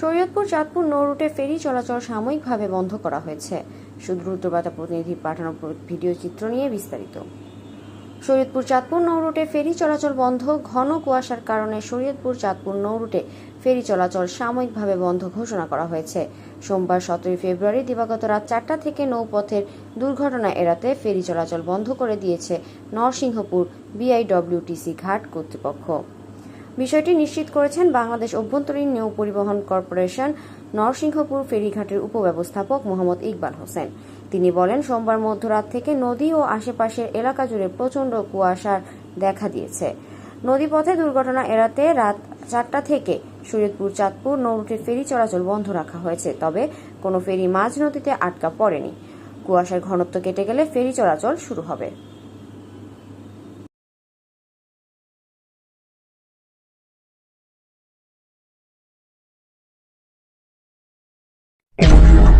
শরীয়তপুর, চাঁদপুর নৌ রুটে ফেরি চলাচল সাময়িকভাবে বন্ধ করা হয়েছে। শুধু রুদ্রবার্তা প্রতিনিধি পাঠানো ভিডিও চিত্র নিয়ে বিস্তারিত। শরীয়তপুর, চাঁদপুর নৌ রুটে ফেরি চলাচল বন্ধ, ঘন কুয়াশার কারণে শরীয়তপুর, চাঁদপুর নৌ রুটে ফেরি চলাচল সাময়িকভাবে বন্ধ ঘোষণা করা হয়েছে। সোমবার সতেরোই ফেব্রুয়ারি দিবাগত রাত চারটা থেকে নৌপথের দুর্ঘটনা এড়াতে ফেরি চলাচল বন্ধ করে দিয়েছে নরসিংহপুর বিআইডব্লিউটিসি ঘাট কর্তৃপক্ষ। বিষয়টি নিশ্চিত করেছেন বাংলাদেশ অভ্যন্তরীণ নৌ পরিবহন কর্পোরেশন নরসিংহপুর ফেরিঘাটের উপব্যবস্থাপক মোহাম্মদ ইকবাল হোসেন। তিনি বলেন, সোমবার মধ্যরাত থেকে নদী ও আশেপাশের এলাকা জুড়ে প্রচণ্ড কুয়াশার দেখা দিয়েছে। নদীপথে দুর্ঘটনা এড়াতে রাত চারটা থেকে শরীয়তপুর চাঁদপুর নৌরুটের ফেরি চলাচল বন্ধ রাখা হয়েছে, তবে কোনো ফেরি মাঝ নদীতে আটকা পড়েনি। কুয়াশার ঘনত্ব কেটে গেলে ফেরি চলাচল শুরু হবে। Audio.